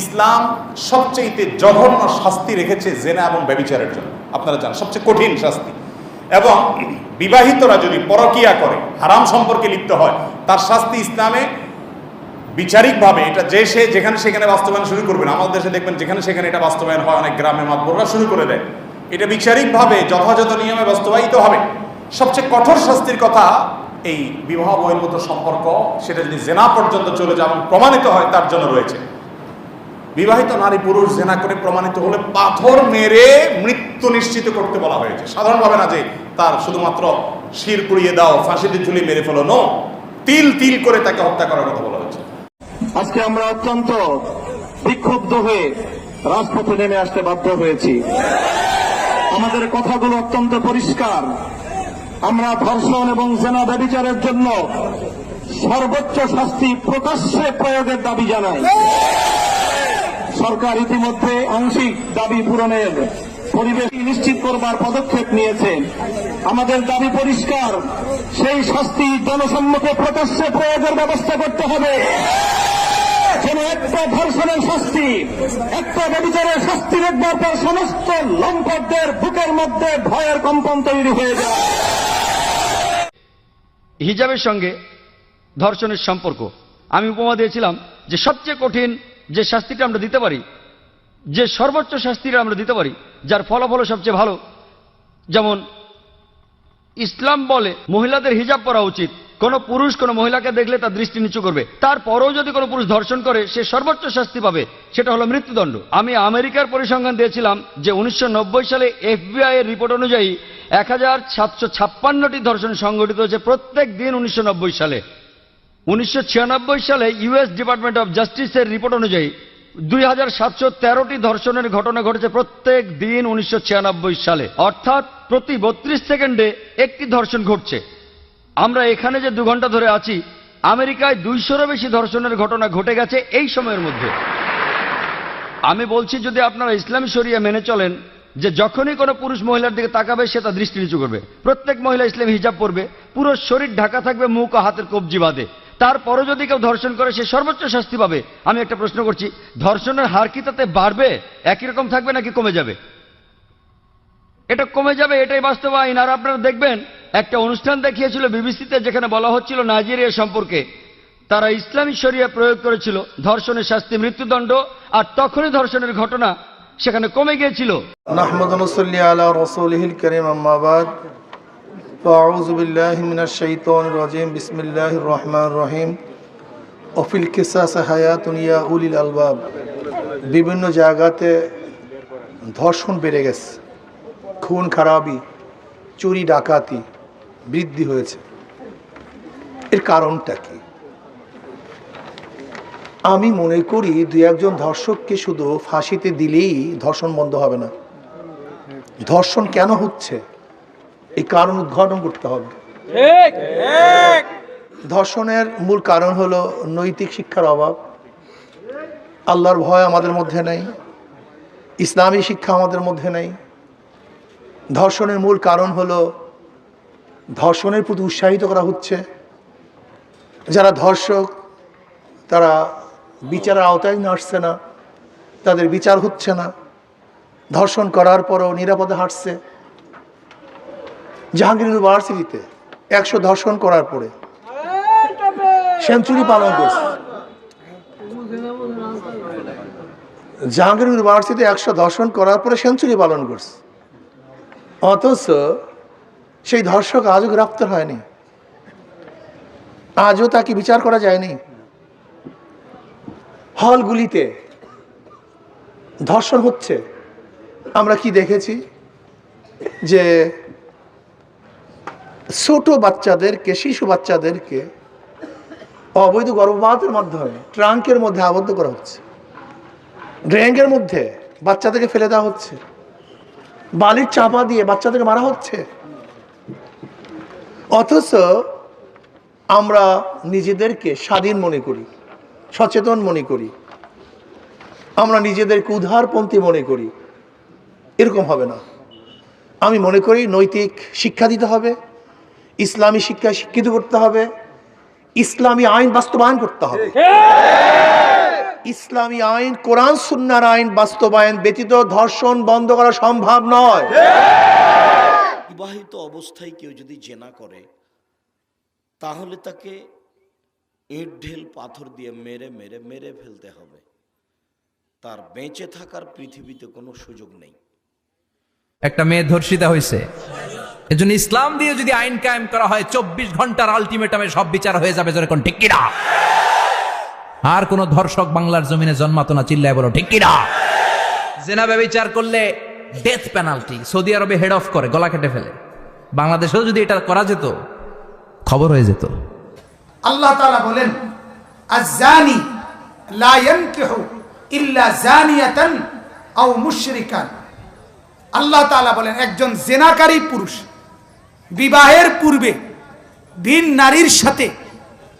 ইসলাম সবচেয়ে জঘন্য শাস্তি রেখেছে জেনা এবং ব্যবিচারের জন্য। আপনারা জানেন, সবচেয়ে কঠিন শাস্তি। এবং বিবাহিতরা যদি পরকিয়া করে, হারাম সম্পর্কে লিপ্ত হয়, তার শাস্তি ইসলামে বিচারিকভাবে এটা যে সে যেখানে সেখানে বাস্তবায়ন শুরু করবেন আমাদের দেশে দেখবেন যেখানে সেখানে এটা বাস্তবায়ন হয়, অনেক গ্রামে মাতবররা শুরু করে দেয়। এটা বিচারিকভাবে যথাযথ নিয়মে বাস্তবায়িত হবে। সবচেয়ে কঠোর শাস্তির কথা এই বিবাহ বহির্ভূত সম্পর্ক, সেটা যদি জেনা পর্যন্ত চলে যায় এবং প্রমাণিত হয়, তার জন্য রয়েছে। বিবাহিত নারী পুরুষ জেনা করে প্রমাণিত হলে পাথর মেরে মৃত্যু নিশ্চিত করতে বলা হয়েছে। সাধারণভাবে না যে তার শুধুমাত্র শির পুড়িয়ে দাও, ফাঁসিতে ঝুলিয়ে মেরে ফেলো, নো। তিল তিল করে তাকে হত্যা করার কথা বলা হয়েছে। আজকে আমরা অত্যন্ত বিক্ষুব্ধ হয়ে রাজপথে নেমে আসতে বাধ্য হয়েছি। আমাদের কথাগুলো অত্যন্ত পরিষ্কার। আমরা ধর্ষণ এবং জেনা ব্যবিচারের জন্য সর্বোচ্চ শাস্তি প্রকাশ্যে প্রয়োগের দাবি জানাই। সরকার ইতিমধ্যে আংশিক দাবি পূরণের পরিবেশ নিশ্চিত করবার পদক্ষেপ নিয়েছে। আমাদের দাবি পরিষ্কার, সেই শাস্তি জনসম্মুখে প্রকাশ্যে প্রয়োগের ব্যবস্থা করতে হবে। যেন একটা ধর্ষণের শাস্তি, একটা ব্যবচারের শাস্তি দেখবার পর সমস্ত লম্পটদের বুকের মধ্যে ভয়ের কম্পন তৈরি হয়ে যায়। হিজাবের সঙ্গে ধর্ষণের সম্পর্ক। আমি উপমা দিয়েছিলাম যে সবচেয়ে কঠিন যে শাস্তিটা আমরা দিতে পারি, যে সর্বোচ্চ শাস্তিটা আমরা দিতে পারি, যার ফলাফল সবচেয়ে ভালো, যেমন ইসলাম বলে মহিলাদের হিজাব পরা উচিত। কোনো পুরুষ কোনো মহিলাকে দেখলে তার দৃষ্টি নিচু করবে। তারপরেও যদি কোনো পুরুষ ধর্ষণ করে, সে সর্বোচ্চ শাস্তি পাবে। সেটা হলো মৃত্যুদণ্ড। আমি আমেরিকার পরিসংখ্যান দিয়েছিলাম যে উনিশশো নব্বই সালে এফবিআই এর রিপোর্ট অনুযায়ী এক হাজার ধর্ষণ সংঘটিত হয়েছে প্রত্যেক দিন উনিশশো নব্বই সালে। উনিশশো ছিয়ানব্বই সালে ইউএস ডিপার্টমেন্ট অফ জাস্টিসের রিপোর্ট অনুযায়ী দুই হাজার সাতশো তেরোটি ধর্ষণের ঘটনা ঘটেছে প্রত্যেক দিন উনিশশো ছিয়ানব্বই সালে। অর্থাৎ প্রতি বত্রিশ সেকেন্ডে একটি ধর্ষণ ঘটছে। আমরা এখানে যে দু ঘণ্টা ধরে আছি, আমেরিকায় দুইশোরও বেশি ধর্ষণের ঘটনা ঘটে গেছে এই সময়ের মধ্যে। আমি বলছি যদি আপনারা ইসলামী শরিয়া মেনে চলেন যে যখনই কোনো পুরুষ মহিলার দিকে তাকাবে, সে তার দৃষ্টি নিচু করবে। প্রত্যেক মহিলা ইসলামী হিজাব পরবে, পুরো শরীর ঢাকা থাকবে, মুখ ও হাতের কবজি বাঁধে। তারপরও যদি কেউ ধর্ষণ করে, সে সর্বোচ্চ শাস্তি পাবে। আমি একটা প্রশ্ন করছি, ধর্ষণের হার কি তাতে বাড়বে? একই রকম থাকবে নাকি কমে যাবে? এটা কমে যাবে, এটাই বাস্তবায়ন। আর আপনারা দেখবেন, একটা অনুষ্ঠান দেখিয়েছিল বিবিসিতে, যেখানে বলা হচ্ছিল নাইজেরিয়া সম্পর্কে। তারা ইসলামী শরিয়া প্রয়োগ করেছিল, ধর্ষণের শাস্তি, মৃত্যুদণ্ড, আর তখনই ধর্ষণের ঘটনা সেখানে কমে গিয়েছিল। فأعوذ بالله من الشيطان الرجيم بسم الله الرحمن الرحيم وفي القصاص حياة يا أولي الألباب বিভিন্ন জায়গাতে ধর্ষণ বেড়ে গেছে খুন খারাপি চুরি ডাকাতি বৃদ্ধি হয়েছে এর কারণটা কি আমি মনে করি দু একজন ধর্ষককে শুধু ফাঁসিতে দিলেই ধর্ষণ বন্ধ হবে না ধর্ষণ কেন হচ্ছে এই কারণ উদ্ঘাটন করতে হবে। ধর্ষণের মূল কারণ হলো নৈতিক শিক্ষার অভাব। আল্লাহর ভয় আমাদের মধ্যে নেই। ইসলামী শিক্ষা আমাদের মধ্যে নেই। ধর্ষণের মূল কারণ হলো ধর্ষণের প্রতি উৎসাহিত করা হচ্ছে। যারা ধর্ষক তারা বিচারের আওতায় নিয়ে আসছে না তাদের বিচার হচ্ছে না। ধর্ষণ করার পরও নিরাপদে হাঁটছে। জাহাঙ্গীর ইউনিভার্সিটিতে একশো ধর্ষণ করার পরে সেঞ্চুরি পালন করছে। জাহাঙ্গীর ইউনিভার্সিটিতে একশো ধর্ষণ করার পরে সেঞ্চুরি পালন করছে। অথচ সেই ধর্ষক আজও গ্রেপ্তার হয়নি। আজও তাকে বিচার করা যায়নি। হলগুলিতে ধর্ষণ হচ্ছে। আমরা কি দেখেছি যে ছোট বাচ্চাদেরকে, শিশু বাচ্চাদেরকে অবৈধ গর্ভপাতের মাধ্যমে ট্রাঙ্কের মধ্যে আবদ্ধ করা হচ্ছে। ড্রেঙ্গের মধ্যে বাচ্চাদেরকে ফেলে দেওয়া হচ্ছে। বালির চাপা দিয়ে বাচ্চাদেরকে মারা হচ্ছে। অথচ আমরা নিজেদেরকে স্বাধীন মনে করি, সচেতন মনে করি। আমরা নিজেদেরকে উদারপন্থী মনে করি। এরকম হবে না। আমি মনে করি নৈতিক শিক্ষা দিতে হবে। ইসলামী শিক্ষায় শিক্ষিত করতে হবে ইসলামী আইন বাস্তবায়ন করতে হবে। ইসলামী আইন কোরআন সুন্নার আইন বাস্তবায়ন ব্যতীত ধর্ষণ বন্ধ করা সম্ভব নয়। বিবাহিত অবস্থায় কেউ যদি জেনা করে তাহলে তাকে ইট ঢেল পাথর দিয়ে মেরে মেরে মেরে ফেলতে হবে। তার বেঁচে থাকার পৃথিবীতে কোনো সুযোগ নেই। একটা মেয়ে ধর্ষিতা হয়েছে। এজন্য ইসলাম দিয়ে যদি আইন কায়েম করা হয়, চব্বিশ ঘণ্টার আলটিমেটামে সব বিচার হয়ে যাবে যেরকম ঠিক কিনা? আর কোন ধর্ষক বাংলার জমিনে জন্মাতো না, চিল্লায় বলো ঠিক কিনা? জেনা ব্যবচার করলে ডেথ পেনাল্টি সৌদি আরবে হেড অফ করে, গলা কেটে ফেলে। বাংলাদেশেও যদি এটা করা যেত, খবর হয়ে যেত। আল্লাহ তাআলা বলেন আজানি লা ইয়ানকিহু ইল্লা জানিয়াতান আও মুশরিকান। আল্লাহ তাআলা বলেন, একজন জেনাকারী পুরুষ বিবাহের পূর্বে ভিন নারীর সাথে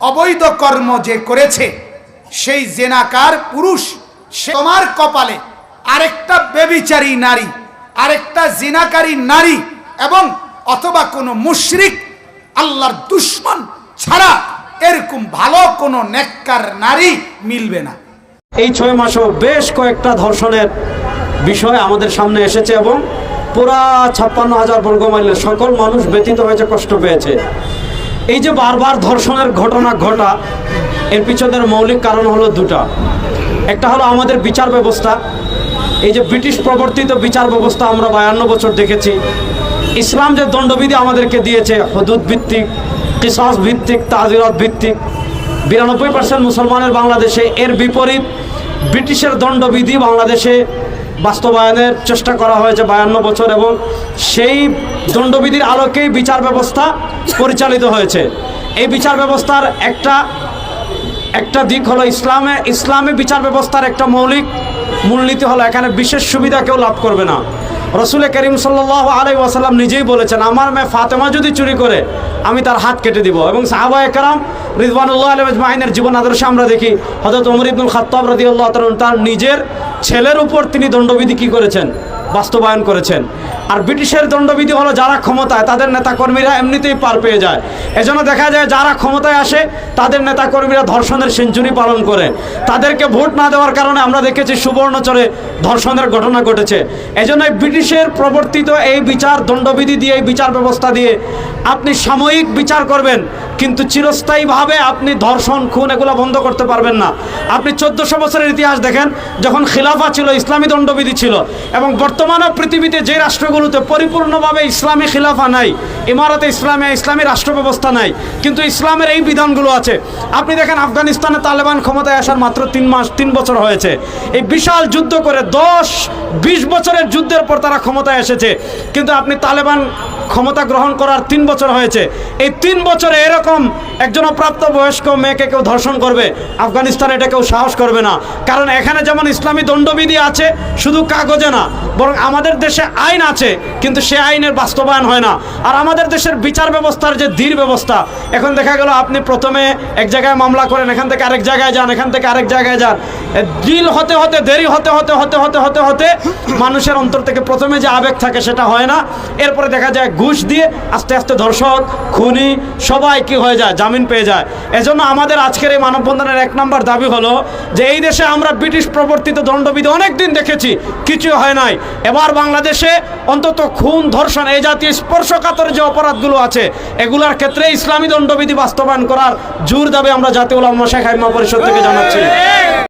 অবৈধ কর্ম যে করেছে, সেই জেনাকার পুরুষ, সে তোমার কপালে আরেকটা বেবিচারী নারী, আরেকটা জিনাকারী নারী এবং অথবা কোনো মুশরিক আল্লাহর দুশ্মন ছাড়া এরকম ভালো কোনো নেককার নারী মিলবে না। এই ছয় মাসেও বেশ কয়েকটা ধর্ষণের বিষয় আমাদের সামনে এসেছে এবং পুরা ছাপ্পান্ন হাজার বর্গ মাইলের সকল মানুষ ব্যতীত হয়েছে, কষ্ট পেয়েছে। এই যে বারবার ধর্ষণের ঘটনা ঘটা, এর পিছনের মৌলিক কারণ হলো দুটা। একটা হলো আমাদের বিচার ব্যবস্থা। এই যে ব্রিটিশ প্রবর্তিত বিচার ব্যবস্থা আমরা বায়ান্ন বছর দেখেছি। ইসলাম যে দণ্ডবিধি আমাদেরকে দিয়েছে, হদুদ ভিত্তিক, কিসাস ভিত্তিক, তাজিরত ভিত্তিক, বিরানব্বই পার্সেন্ট মুসলমানের বাংলাদেশে, এর বিপরীত ব্রিটিশের দণ্ডবিধি বাংলাদেশে বাস্তবায়নের চেষ্টা করা হয়েছে বায়ান্ন বছর এবং সেই দণ্ডবিধির আলোকেই বিচার ব্যবস্থা পরিচালিত হয়েছে। এই বিচার ব্যবস্থার একটা একটা দিক হলো ইসলামে, ইসলামী বিচার ব্যবস্থার একটা মৌলিক মূলনীতি হলো এখানে বিশেষ সুবিধা কেউ লাভ করবে না। রসুল করিম সাল্লাহ আলাই ওয়াসাল্লাম নিজেই বলেছেন, আমার মেয়ে ফাতেমা যদি চুরি করে, আমি তার হাত কেটে দিব। এবং সাহাবা একরাম রিজওয়ানুল্লাহ আলমাহিনের জীবন আদর্শে আমরা দেখি হজরত ওমর ইবনুল খাত্তাব রাদি আল্লাহ তার নিজের ছেলের উপর তিনি দণ্ডবিধি কি করেছেন? বাস্তবায়ন করেছেন। আর ব্রিটিশের দণ্ডবিধি হলো যারা ক্ষমতায়, তাদের নেতাকর্মীরা এমনিতেই পার পেয়ে যায়। এজন্য দেখা যায় যারা ক্ষমতায় আসে, তাদের নেতাকর্মীরা ধর্ষণের সেঞ্চুরি পালন করে। তাদেরকে ভোট না দেওয়ার কারণে আমরা দেখেছি সুবর্ণচরে ধর্ষণের ঘটনা ঘটেছে। এজন্য ব্রিটিশের প্রবর্তিত এই বিচার দণ্ডবিধি দিয়ে, এই বিচার ব্যবস্থা দিয়ে আপনি সাময়িক বিচার করবেন, কিন্তু চিরস্থায়ীভাবে আপনি ধর্ষণ, খুন এগুলো বন্ধ করতে পারবেন না। আপনি চোদ্দশো বছরের ইতিহাস দেখেন, যখন খিলাফা ছিল, ইসলামী দণ্ডবিধি ছিল, এবং বর্তমানে পৃথিবীতে যে রাষ্ট্রগুলোতে পরিপূর্ণভাবে ইসলামী খিলাফা নাই ইমারতে ইসলামে, ইসলামী রাষ্ট্র ব্যবস্থা নাই। কিন্তু ইসলামের এই বিধানগুলো আছে। আপনি দেখেন আফগানিস্তানে তালেবান ক্ষমতায় আসার মাত্র তিন মাস, তিন বছর হয়েছে। এই বিশাল যুদ্ধ করে দশ, বিশ বছরের যুদ্ধের পর তারা ক্ষমতায় এসেছে। কিন্তু আপনি তালেবান ক্ষমতা গ্রহণ করার তিন বছর হয়েছে। এই তিন বছরে এরকম একজন প্রাপ্ত বয়স্ক মেয়েকে কেউ ধর্ষণ করবে, আফগানিস্তানে এটা কেউ সাহস করবে না। কারণ এখানে যেমন ইসলামী দণ্ডবিধি আছে, শুধু কাগজে না, বরং আমাদের দেশে আইন আছে, কিন্তু সে আইনের বাস্তবায়ন হয় না। আর আমাদের দেশের বিচার ব্যবস্থার যে ধীর ব্যবস্থা, এখন দেখা গেল আপনি প্রথমে এক জায়গায় মামলা করেন, এখান থেকে আরেক জায়গায় যান, এখান থেকে আরেক জায়গায় যান। ডিল হতে হতে, দেরি হতে হতে হতে হতে হতে হতে মানুষের অন্তর থেকে প্রথমে যে আবেগ থাকে সেটা হয় না। এরপরে দেখা যায় ঘুষ দিয়ে আস্তে আস্তে ধর্ষক, খুনি, সবাই কি হয়ে যায়, জামিন পেয়ে যায়। এজন্য আমাদের আজকের এই মানববন্ধনের এক নম্বর দাবি হলো যে এই দেশে আমরা ব্রিটিশ প্রবর্তিত দণ্ডবিধি অনেক দিন দেখেছি কিছু হয় নাই। এবার বাংলাদেশে অন্তত খুন, ধর্ষণ, এই জাতীয় স্পর্শকাতর যে অপরাধগুলো আছে, এগুলার ক্ষেত্রে ইসলামী দণ্ডবিধি বাস্তবায়ন করার জোর দাবি আমরা জাতীয় উলামা শেখ হাইমা পরিষদ থেকে জানাচ্ছি।